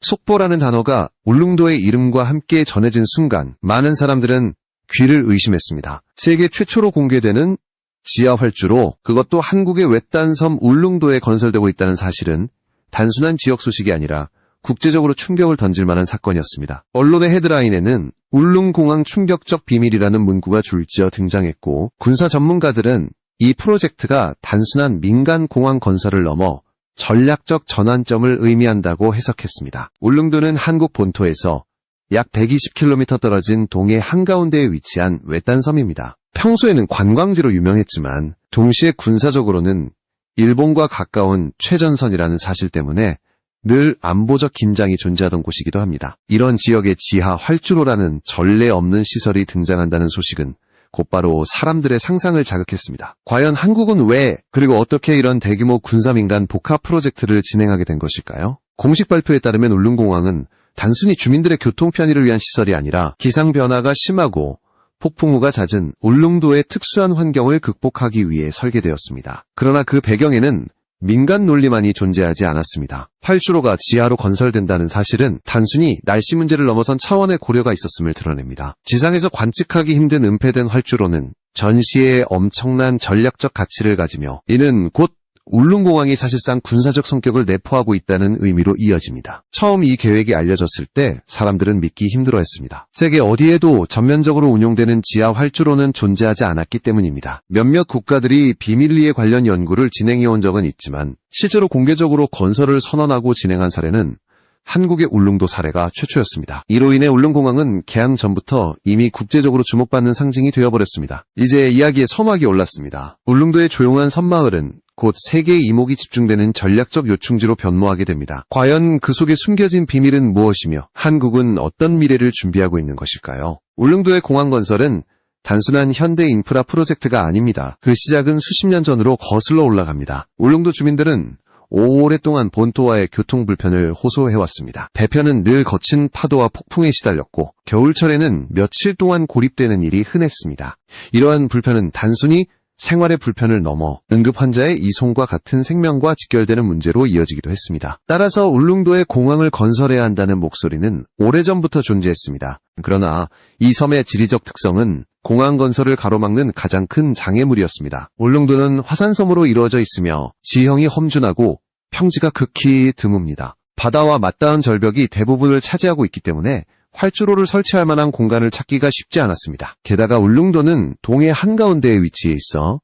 속보라는 단어가 울릉도의 이름과 함께 전해진 순간 많은 사람들은 귀를 의심했습니다. 세계 최초로 공개되는 지하 활주로 그것도 한국의 외딴 섬 울릉도에 건설되고 있다는 사실은 단순한 지역 소식이 아니라 국제적으로 충격을 던질 만한 사건이었습니다. 언론의 헤드라인에는 울릉공항 충격적 비밀이라는 문구가 줄지어 등장했고 군사 전문가들은 이 프로젝트가 단순한 민간 공항 건설을 넘어 전략적 전환점을 의미한다고 해석했습니다. 울릉도는 한국 본토에서 약 120km 떨어진 동해 한가운데에 위치한 외딴 섬입니다. 평소에는 관광지로 유명했지만 동시에 군사적으로는 일본과 가까운 최전선이라는 사실 때문에 늘 안보적 긴장이 존재하던 곳이기도 합니다. 이런 지역에 지하 활주로라는 전례 없는 시설이 등장한다는 소식은 곧바로 사람들의 상상을 자극했습니다. 과연 한국은 왜 그리고 어떻게 이런 대규모 군사민간 복합 프로젝트를 진행하게 된 것일까요? 공식 발표에 따르면 울릉공항은 단순히 주민들의 교통 편의를 위한 시설이 아니라 기상 변화가 심하고 폭풍우가 잦은 울릉도의 특수한 환경을 극복하기 위해 설계되었습니다. 그러나 그 배경에는 민간 논리만이 존재하지 않았습니다. 활주로가 지하로 건설된다는 사실은 단순히 날씨 문제를 넘어선 차원의 고려가 있었음을 드러냅니다. 지상에서 관측하기 힘든 은폐된 활주로는 전시에 엄청난 전략적 가치를 가지며 이는 곧 울릉공항이 사실상 군사적 성격을 내포하고 있다는 의미로 이어집니다. 처음 이 계획이 알려졌을 때 사람들은 믿기 힘들어했습니다. 세계 어디에도 전면적으로 운용되는 지하 활주로는 존재하지 않았기 때문입니다. 몇몇 국가들이 비밀리에 관련 연구를 진행해온 적은 있지만 실제로 공개적으로 건설을 선언하고 진행한 사례는 한국의 울릉도 사례가 최초였습니다. 이로 인해 울릉공항은 개항 전부터 이미 국제적으로 주목받는 상징이 되어버렸습니다. 이제 이야기의 서막이 올랐습니다. 울릉도의 조용한 섬마을은 곧 세계의 이목이 집중되는 전략적 요충지로 변모하게 됩니다. 과연 그 속에 숨겨진 비밀은 무엇이며 한국은 어떤 미래를 준비하고 있는 것일까요? 울릉도의 공항 건설은 단순한 현대 인프라 프로젝트가 아닙니다. 그 시작은 수십 년 전으로 거슬러 올라갑니다. 울릉도 주민들은 오랫동안 본토와의 교통 불편을 호소해왔습니다. 배편은 늘 거친 파도와 폭풍에 시달렸고 겨울철에는 며칠 동안 고립되는 일이 흔했습니다. 이러한 불편은 단순히 생활의 불편을 넘어 응급 환자의 이송과 같은 생명과 직결되는 문제로 이어지기도 했습니다. 따라서 울릉도에 공항을 건설해야 한다는 목소리는 오래전부터 존재했습니다. 그러나 이 섬의 지리적 특성은 공항 건설을 가로막는 가장 큰 장애물이었습니다. 울릉도는 화산섬으로 이루어져 있으며 지형이 험준하고 평지가 극히 드뭅니다. 바다와 맞닿은 절벽이 대부분을 차지하고 있기 때문에 활주로를 설치할 만한 공간을 찾기가 쉽지 않았습니다. 게다가 울릉도는 동해 한가운데에 위치해 있어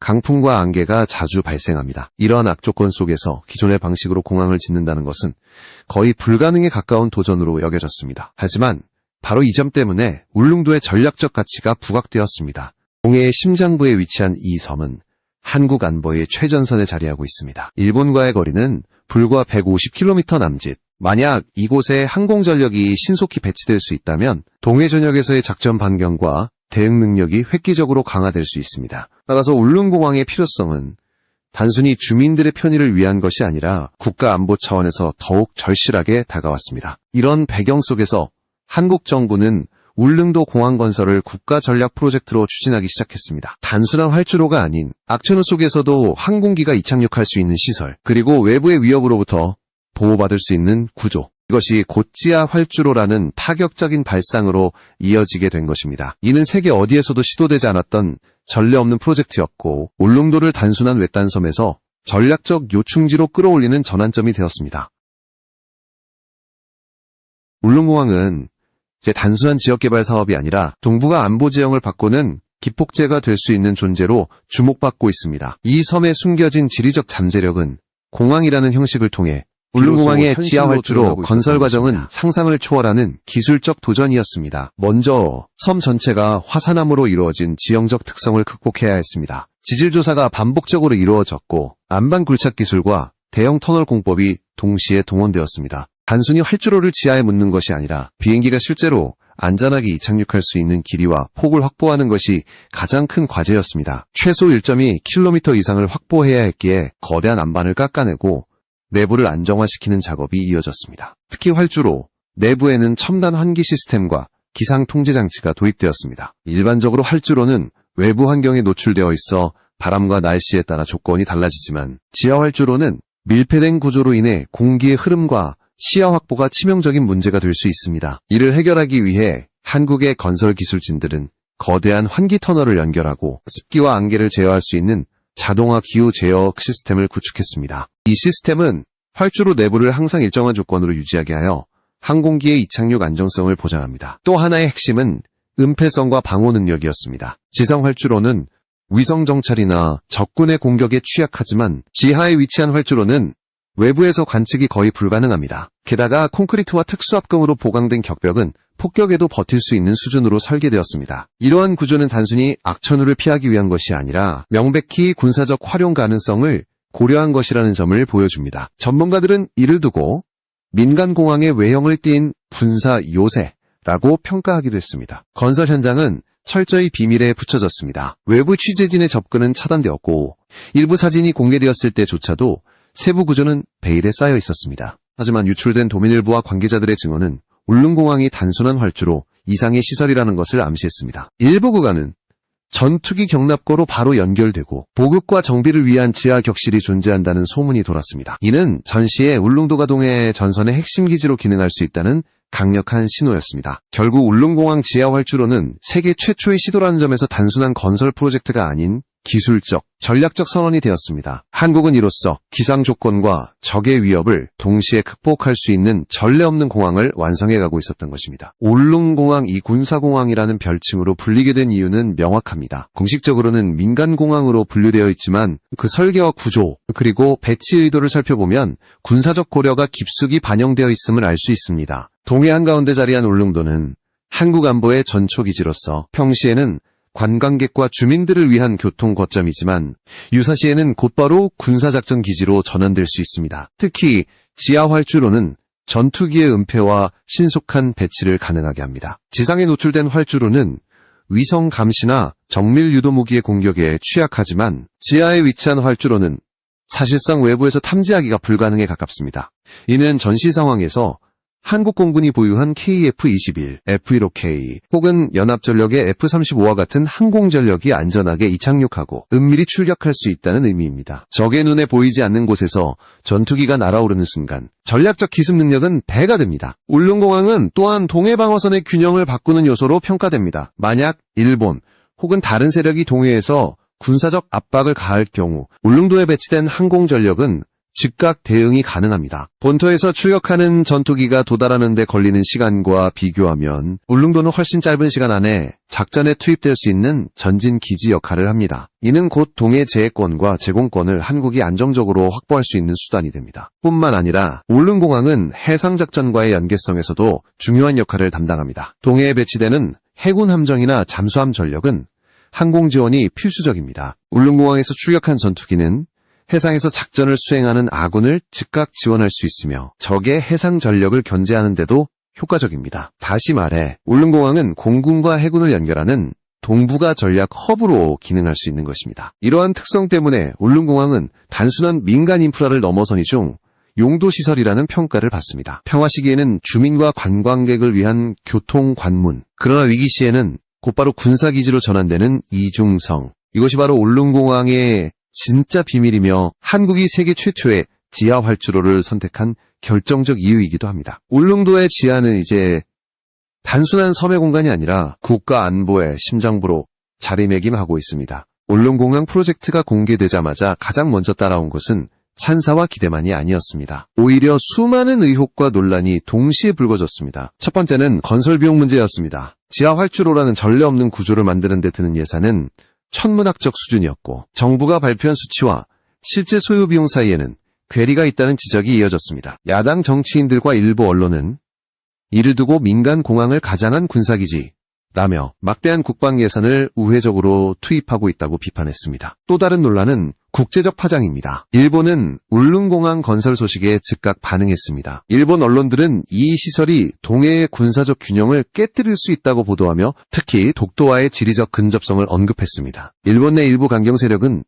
강풍과 안개가 자주 발생합니다. 이러한 악조건 속에서 기존의 방식으로 공항을 짓는다는 것은 거의 불가능에 가까운 도전으로 여겨졌습니다. 하지만 바로 이 점 때문에 울릉도의 전략적 가치가 부각되었습니다. 동해의 심장부에 위치한 이 섬은 한국 안보의 최전선에 자리하고 있습니다. 일본과의 거리는 불과 150km 남짓. 만약 이곳에 항공전력이 신속히 배치될 수 있다면 동해 전역에서의 작전 반경과 대응 능력이 획기적으로 강화될 수 있습니다. 따라서 울릉공항의 필요성은 단순히 주민들의 편의를 위한 것이 아니라 국가 안보 차원에서 더욱 절실하게 다가왔습니다. 이런 배경 속에서 한국 정부는 울릉도 공항 건설을 국가 전략 프로젝트로 추진하기 시작했습니다. 단순한 활주로가 아닌 악천후 속에서도 항공기가 이착륙할 수 있는 시설, 그리고 외부의 위협으로부터 보호받을 수 있는 구조. 이것이 곧지하 활주로라는 파격적인 발상으로 이어지게 된 것입니다. 이는 세계 어디에서도 시도되지 않았던 전례 없는 프로젝트였고 울릉도를 단순한 외딴 섬에서 전략적 요충지로 끌어올리는 전환점이 되었습니다. 울릉공항은 이제 단순한 지역개발 사업이 아니라 동북아 안보 지형을 바꾸는 기폭제가 될 수 있는 존재로 주목받고 있습니다. 이 섬에 숨겨진 지리적 잠재력은 공항이라는 형식을 통해 울릉공항의 지하 활주로 건설 과정은. 상상을 초월하는 기술적 도전이었습니다. 먼저 섬 전체가 화산암으로 이루어진 지형적 특성을 극복해야 했습니다. 지질 조사가 반복적으로 이루어졌고 안반 굴착 기술과 대형 터널 공법이 동시에 동원되었습니다. 단순히 활주로를 지하에 묻는 것이 아니라 비행기가 실제로 안전하게 이착륙할 수 있는 길이와 폭을 확보하는 것이 가장 큰 과제였습니다. 최소 1.2km 이상을 확보해야 했기에 거대한 안반을 깎아내고 내부를 안정화시키는 작업이 이어졌습니다. 특히 활주로 내부에는 첨단 환기 시스템과 기상 통제 장치가 도입되었습니다. 일반적으로 활주로는 외부 환경에 노출되어 있어 바람과 날씨에 따라 조건이 달라지지만 지하 활주로는 밀폐된 구조로 인해 공기의 흐름과 시야 확보가 치명적인 문제가 될 수 있습니다. 이를 해결하기 위해 한국의 건설 기술진들은 거대한 환기 터널을 연결하고 습기와 안개를 제어할 수 있는 자동화 기후 제어 시스템을 구축했습니다. 이 시스템은 활주로 내부를 항상 일정한 조건으로 유지하게 하여 항공기의 이착륙 안정성을 보장합니다. 또 하나의 핵심은 은폐성과 방호 능력이었습니다. 지상 활주로는 위성 정찰이나 적군의 공격에 취약하지만 지하에 위치한 활주로는 외부에서 관측이 거의 불가능합니다. 게다가 콘크리트와 특수합금으로 보강된 격벽은 폭격에도 버틸 수 있는 수준으로 설계되었습니다. 이러한 구조는 단순히 악천후를 피하기 위한 것이 아니라 명백히 군사적 활용 가능성을 고려한 것이라는 점을 보여줍니다. 전문가들은 이를 두고 민간공항의 외형을 띈 군사 요새라고 평가하기도 했습니다. 건설 현장은 철저히 비밀에 붙여졌습니다. 외부 취재진의 접근은 차단되었고 일부 사진이 공개되었을 때조차도 세부 구조는 베일에 쌓여 있었습니다. 하지만 유출된 도민일보와 관계자들의 증언은 울릉공항이 단순한 활주로 이상의 시설이라는 것을 암시했습니다. 일부 구간은 전투기 경납고로 바로 연결되고 보급과 정비를 위한 지하 격실이 존재한다는 소문이 돌았습니다. 이는 전시에 울릉도가 동해 전선의 핵심 기지로 기능할 수 있다는 강력한 신호였습니다. 결국 울릉공항 지하 활주로는 세계 최초의 시도라는 점에서 단순한 건설 프로젝트가 아닌 기술적, 전략적 선언이 되었습니다. 한국은 이로써 기상 조건과 적의 위협을 동시에 극복할 수 있는 전례 없는 공항을 완성해 가고 있었던 것입니다. 울릉공항 이 군사공항이라는 별칭으로 불리게 된 이유는 명확합니다. 공식적으로는 민간공항으로 분류되어 있지만 그 설계와 구조, 그리고 배치 의도를 살펴보면 군사적 고려가 깊숙이 반영되어 있음을 알 수 있습니다. 동해 한가운데 자리한 울릉도는 한국 안보의 전초기지로서 평시에는 관광객과 주민들을 위한 교통 거점이지만 유사시에는 곧바로 군사작전 기지로 전환될 수 있습니다. 특히 지하 활주로는 전투기의 은폐와 신속한 배치를 가능하게 합니다. 지상에 노출된 활주로는 위성 감시나 정밀 유도 무기의 공격에 취약하지만 지하에 위치한 활주로는 사실상 외부에서 탐지하기가 불가능에 가깝습니다. 이는 전시 상황에서 한국 공군이 보유한 KF-21, F-15K 혹은 연합전력의 F-35와 같은 항공전력이 안전하게 이착륙하고 은밀히 출격할 수 있다는 의미입니다. 적의 눈에 보이지 않는 곳에서 전투기가 날아오르는 순간 전략적 기습 능력은 배가 됩니다. 울릉공항은 또한 동해방어선의 균형을 바꾸는 요소로 평가됩니다. 만약 일본 혹은 다른 세력이 동해에서 군사적 압박을 가할 경우 울릉도에 배치된 항공전력은 즉각 대응이 가능합니다. 본토에서 출격하는 전투기가 도달하는 데 걸리는 시간과 비교하면 울릉도는 훨씬 짧은 시간 안에 작전에 투입될 수 있는 전진 기지 역할을 합니다. 이는 곧 동해 제해권과 제공권을 한국이 안정적으로 확보할 수 있는 수단이 됩니다. 뿐만 아니라 울릉공항은 해상작전과의 연계성에서도 중요한 역할을 담당합니다. 동해에 배치되는 해군 함정이나 잠수함 전력은 항공 지원이 필수적입니다. 울릉공항에서 출격한 전투기는 해상에서 작전을 수행하는 아군을 즉각 지원할 수 있으며 적의 해상 전력을 견제하는 데도 효과적입니다. 다시 말해 울릉공항은 공군과 해군을 연결하는 동북아 전략 허브로 기능할 수 있는 것입니다. 이러한 특성 때문에 울릉공항은 단순한 민간 인프라를 넘어서니 중 용도시설이라는 평가를 받습니다. 평화 시기에는 주민과 관광객을 위한 교통 관문, 그러나 위기 시에는 곧바로 군사기지로 전환되는 이중성, 이것이 바로 울릉공항의 진짜 비밀이며 한국이 세계 최초의 지하 활주로를 선택한 결정적 이유이기도 합니다. 울릉도의 지하는 이제 단순한 섬의 공간이 아니라 국가 안보의 심장부로 자리매김하고 있습니다. 울릉공항 프로젝트가 공개되자마자 가장 먼저 따라온 것은 찬사와 기대만이 아니었습니다. 오히려 수많은 의혹과 논란이 동시에 불거졌습니다. 첫 번째는 건설 비용 문제였습니다. 지하 활주로라는 전례 없는 구조를 만드는 데 드는 예산은 천문학적 수준이었고 정부가 발표한 수치와 실제 소요 비용 사이에는 괴리가 있다는 지적이 이어졌습니다. 야당 정치인들과 일부 언론은 이를 두고 민간 공항을 가장한 군사기지 라며 막대한 국방 예산을 우회적으로 투입하고 있다고 비판했습니다. 또 다른 논란은 국제적 파장입니다. 일본은 울릉공항 건설 소식에 즉각 반응했습니다. 일본 언론들은 이 시설이 동해의 군사적 균형을 깨뜨릴 수 있다고 보도하며 특히 독도와의 지리적 근접성을 언급했습니다. 일본 내 일부 강경 세력은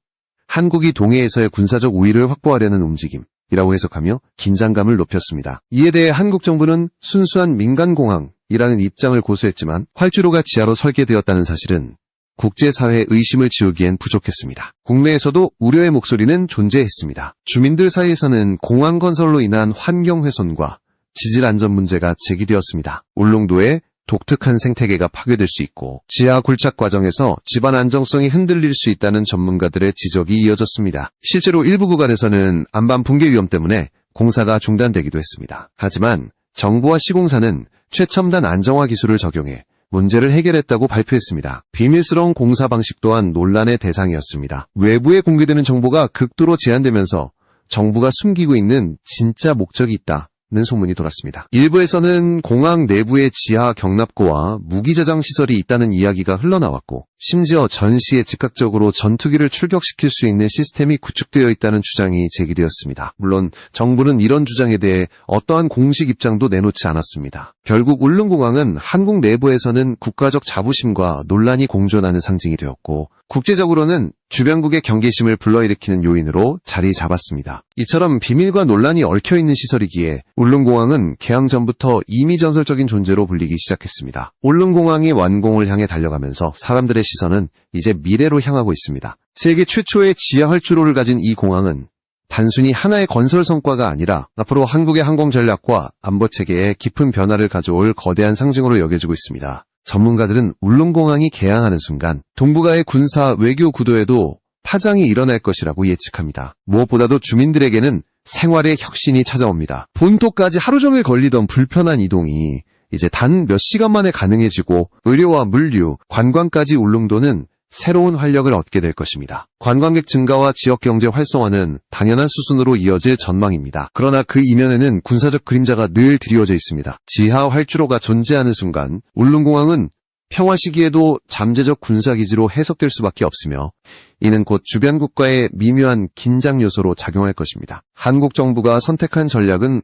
한국이 동해에서의 군사적 우위를 확보하려는 움직임 이라고 해석하며 긴장감을 높였습니다. 이에 대해 한국 정부는 순수한 민간공항 이라는 입장을 고수했지만 활주로가 지하로 설계되었다는 사실은 국제사회의 의심을 지우기엔 부족했습니다. 국내에서도 우려의 목소리는 존재했습니다. 주민들 사이에서는 공항 건설로 인한 환경 훼손과 지질 안전 문제가 제기되었습니다. 울릉도에 독특한 생태계가 파괴될 수 있고 지하 굴착 과정에서 집안 안정성이 흔들릴 수 있다는 전문가들의 지적이 이어졌습니다. 실제로 일부 구간에서는 안반 붕괴 위험 때문에 공사가 중단되기도 했습니다. 하지만 정부와 시공사는 최첨단 안정화 기술을 적용해 문제를 해결했다고 발표했습니다. 비밀스러운 공사 방식 또한 논란의 대상이었습니다. 외부에 공개되는 정보가 극도로 제한되면서 정부가 숨기고 있는 진짜 목적이 있다. 는 소문이 돌았습니다. 일부에서는 공항 내부에 지하 경납고와 무기 저장 시설이 있다는 이야기가 흘러나왔고, 심지어 전 시에 즉각적으로 전투기를 출격시킬 수 있는 시스템이 구축되어 있다는 주장이 제기되었습니다. 물론 정부는 이런 주장에 대해 어떠한 공식 입장도 내놓지 않았습니다. 결국 울릉공항은 한국 내부에서는 국가적 자부심과 논란이 공존하는 상징이 되었고, 국제적으로는 주변국의 경계심을 불러일으키는 요인으로 자리 잡았습니다. 이처럼 비밀과 논란이 얽혀있는 시설이기에 울릉공항은 개항 전부터 이미 전설적인 존재로 불리기 시작했습니다. 울릉공항이 완공을 향해 달려가면서 사람들의 시선은 이제 미래로 향하고 있습니다. 세계 최초의 지하 활주로를 가진 이 공항은 단순히 하나의 건설 성과가 아니라 앞으로 한국의 항공 전략과 안보 체계에 깊은 변화를 가져올 거대한 상징으로 여겨지고 있습니다. 전문가들은 울릉공항이 개항하는 순간 동북아의 군사 외교 구도에도 파장이 일어날 것이라고 예측합니다. 무엇보다도 주민들에게는 생활의 혁신이 찾아옵니다. 본토까지 하루 종일 걸리던 불편한 이동이 이제 단 몇 시간 만에 가능해지고 의료와 물류, 관광까지 울릉도는 새로운 활력을 얻게 될 것입니다. 관광객 증가와 지역 경제 활성화는 당연한 수순으로 이어질 전망입니다. 그러나 그 이면에는 군사적 그림자가 늘 드리워져 있습니다. 지하 활주로가 존재하는 순간 울릉공항은 평화 시기에도 잠재적 군사기지로 해석될 수밖에 없으며 이는 곧 주변 국가의 미묘한 긴장 요소로 작용할 것입니다. 한국 정부가 선택한 전략은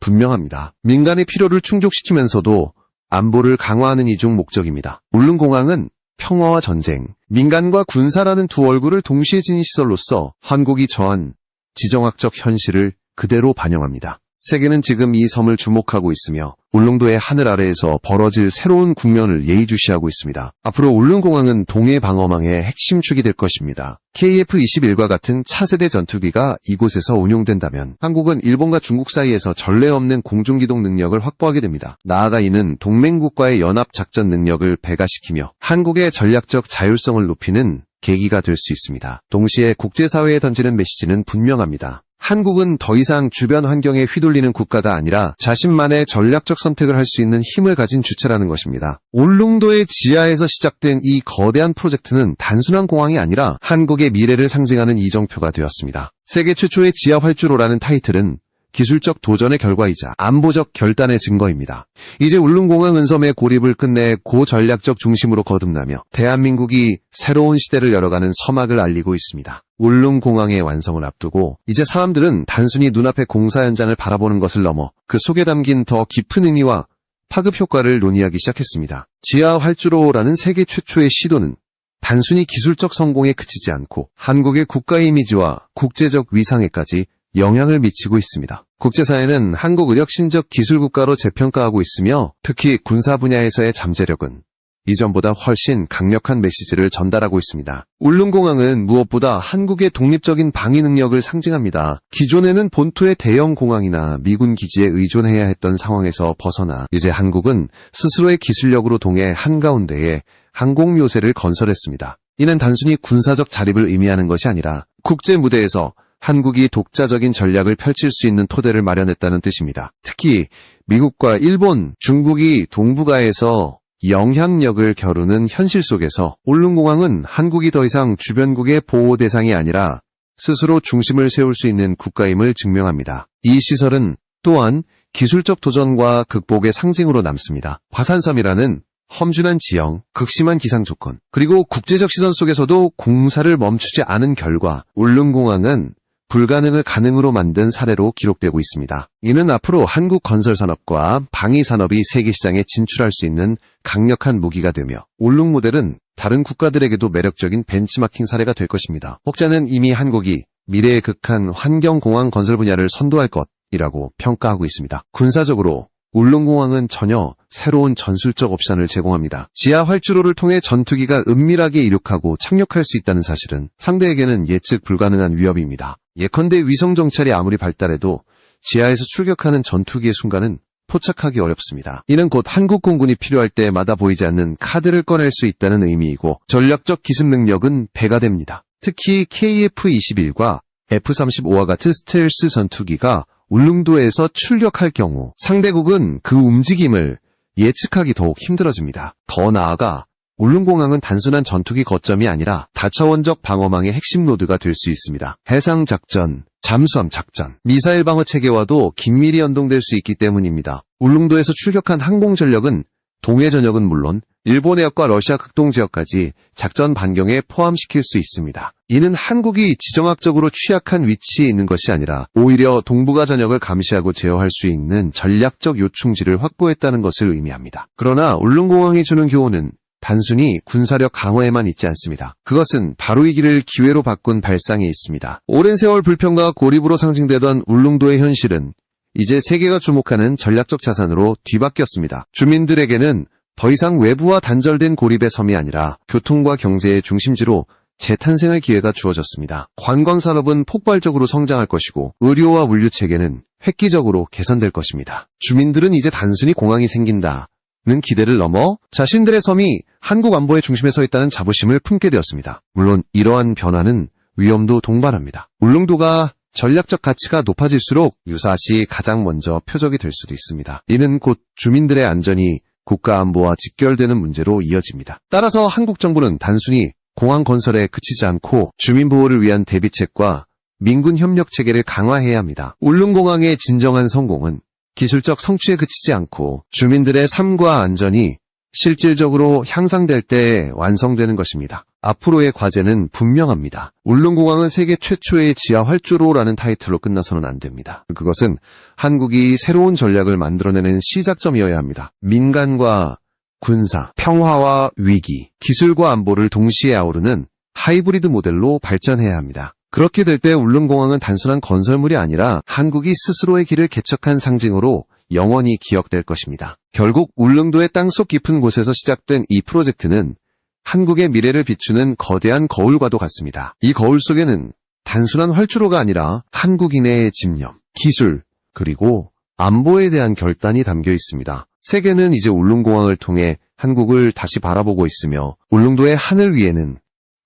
분명합니다. 민간의 필요를 충족시키면서도 안보를 강화하는 이중 목적입니다. 울릉공항은 평화와 전쟁, 민간과 군사라는 두 얼굴을 동시에 지닌 시설로서 한국이 처한 지정학적 현실을 그대로 반영합니다. 세계는 지금 이 섬을 주목하고 있으며 울릉도의 하늘 아래에서 벌어질 새로운 국면을 예의주시하고 있습니다. 앞으로 울릉공항은 동해 방어망의 핵심 축이 될 것입니다. KF-21과 같은 차세대 전투기가 이곳에서 운용된다면 한국은 일본과 중국 사이에서 전례 없는 공중기동 능력을 확보하게 됩니다. 나아가 이는 동맹국과의 연합 작전 능력을 배가시키며 한국의 전략적 자율성을 높이는 계기가 될 수 있습니다. 동시에 국제사회에 던지는 메시지는 분명합니다. 한국은 더 이상 주변 환경에 휘둘리는 국가가 아니라 자신만의 전략적 선택을 할 수 있는 힘을 가진 주체라는 것입니다. 울릉도의 지하에서 시작된 이 거대한 프로젝트는 단순한 공항이 아니라 한국의 미래를 상징하는 이정표가 되었습니다. 세계 최초의 지하 활주로라는 타이틀은 기술적 도전의 결과이자 안보적 결단의 증거입니다. 이제 울릉공항 은섬의 고립을 끝내 고전략적 중심으로 거듭나며 대한민국이 새로운 시대를 열어가는 서막을 알리고 있습니다. 울릉공항의 완성을 앞두고 이제 사람들은 단순히 눈앞의 공사 현장을 바라보는 것을 넘어 그 속에 담긴 더 깊은 의미와 파급 효과를 논의하기 시작했습니다. 지하 활주로라는 세계 최초의 시도는 단순히 기술적 성공에 그치지 않고 한국의 국가 이미지와 국제적 위상에까지 영향을 미치고 있습니다. 국제사회는 한국 의력신적 기술국가로 재평가하고 있으며 특히 군사 분야에서의 잠재력은 이전보다 훨씬 강력한 메시지를 전달하고 있습니다. 울릉공항은 무엇보다 한국의 독립적인 방위 능력을 상징합니다. 기존에는 본토의 대형 공항이나 미군 기지에 의존해야 했던 상황에서 벗어나 이제 한국은 스스로의 기술력으로 동해 한가운데에 항공 요새를 건설했습니다. 이는 단순히 군사적 자립을 의미하는 것이 아니라 국제 무대에서 한국이 독자적인 전략을 펼칠 수 있는 토대를 마련했다는 뜻입니다. 특히 미국과 일본, 중국이 동북아에서 영향력을 겨루는 현실 속에서 울릉공항은 한국이 더 이상 주변국의 보호 대상이 아니라 스스로 중심을 세울 수 있는 국가임을 증명합니다. 이 시설은 또한 기술적 도전과 극복의 상징으로 남습니다. 화산섬이라는 험준한 지형, 극심한 기상 조건, 그리고 국제적 시선 속에서도 공사를 멈추지 않은 결과 울릉공항은 불가능을 가능으로 만든 사례로 기록되고 있습니다. 이는 앞으로 한국 건설 산업과 방위 산업이 세계 시장에 진출할 수 있는 강력한 무기가 되며 울릉 모델은 다른 국가들에게도 매력적인 벤치마킹 사례가 될 것입니다. 혹자는 이미 한국이 미래의 극한 환경공항 건설 분야를 선도할 것이라고 평가하고 있습니다. 군사적으로 울릉공항은 전혀 새로운 전술적 옵션을 제공합니다. 지하 활주로를 통해 전투기가 은밀하게 이륙하고 착륙할 수 있다는 사실은 상대에게는 예측 불가능한 위협입니다. 예컨대 위성 정찰이 아무리 발달해도 지하에서 출격하는 전투기의 순간은 포착하기 어렵습니다. 이는 곧 한국 공군이 필요할 때마다 보이지 않는 카드를 꺼낼 수 있다는 의미이고 전략적 기습 능력은 배가 됩니다. 특히 KF-21과 F-35와 같은 스텔스 전투기가 울릉도에서 출격할 경우 상대국은 그 움직임을 예측하기 더욱 힘들어집니다. 더 나아가 울릉공항은 단순한 전투기 거점이 아니라 다차원적 방어망의 핵심 노드가 될 수 있습니다. 해상 작전, 잠수함 작전, 미사일 방어 체계와도 긴밀히 연동될 수 있기 때문입니다. 울릉도에서 출격한 항공 전력은 동해 전역은 물론 일본 해역과 러시아 극동 지역까지 작전 반경에 포함시킬 수 있습니다. 이는 한국이 지정학적으로 취약한 위치에 있는 것이 아니라 오히려 동북아 전역을 감시하고 제어할 수 있는 전략적 요충지를 확보했다는 것을 의미합니다. 그러나 울릉공항이 주는 교훈은 단순히 군사력 강화에만 있지 않습니다. 그것은 바로 이 길을 기회로 바꾼 발상에 있습니다. 오랜 세월 불평과 고립으로 상징되던 울릉도의 현실은 이제 세계가 주목하는 전략적 자산으로 뒤바뀌었습니다. 주민들에게는 더 이상 외부와 단절된 고립의 섬이 아니라 교통과 경제의 중심지로 재탄생할 기회가 주어졌습니다. 관광산업은 폭발적으로 성장할 것이고 의료와 물류 체계는 획기적으로 개선될 것입니다. 주민들은 이제 단순히 공항이 생긴다. 는 기대를 넘어 자신들의 섬이 한국 안보의 중심에 서 있다는 자부심을 품게 되었습니다. 물론 이러한 변화는 위험도 동반합니다. 울릉도가 전략적 가치가 높아질수록 유사시 가장 먼저 표적이 될 수도 있습니다. 이는 곧 주민들의 안전이 국가 안보와 직결되는 문제로 이어집니다. 따라서 한국 정부는 단순히 공항 건설에 그치지 않고 주민 보호를 위한 대비책과 민군 협력 체계를 강화해야 합니다. 울릉공항의 진정한 성공은 기술적 성취에 그치지 않고 주민들의 삶과 안전이 실질적으로 향상될 때 완성되는 것입니다. 앞으로의 과제는 분명합니다. 울릉공항은 세계 최초의 지하 활주로라는 타이틀로 끝나서는 안 됩니다. 그것은 한국이 새로운 전략을 만들어내는 시작점이어야 합니다. 민간과 군사, 평화와 위기, 기술과 안보를 동시에 아우르는 하이브리드 모델로 발전해야 합니다. 그렇게 될 때 울릉공항은 단순한 건설물이 아니라 한국이 스스로의 길을 개척한 상징으로 영원히 기억될 것입니다. 결국 울릉도의 땅속 깊은 곳에서 시작된 이 프로젝트는 한국의 미래를 비추는 거대한 거울과도 같습니다. 이 거울 속에는 단순한 활주로가 아니라 한국인의 집념, 기술, 그리고 안보에 대한 결단이 담겨 있습니다. 세계는 이제 울릉공항을 통해 한국을 다시 바라보고 있으며 울릉도의 하늘 위에는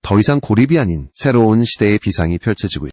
더 이상 고립이 아닌 새로운 시대의 비상이 펼쳐지고 있습니다.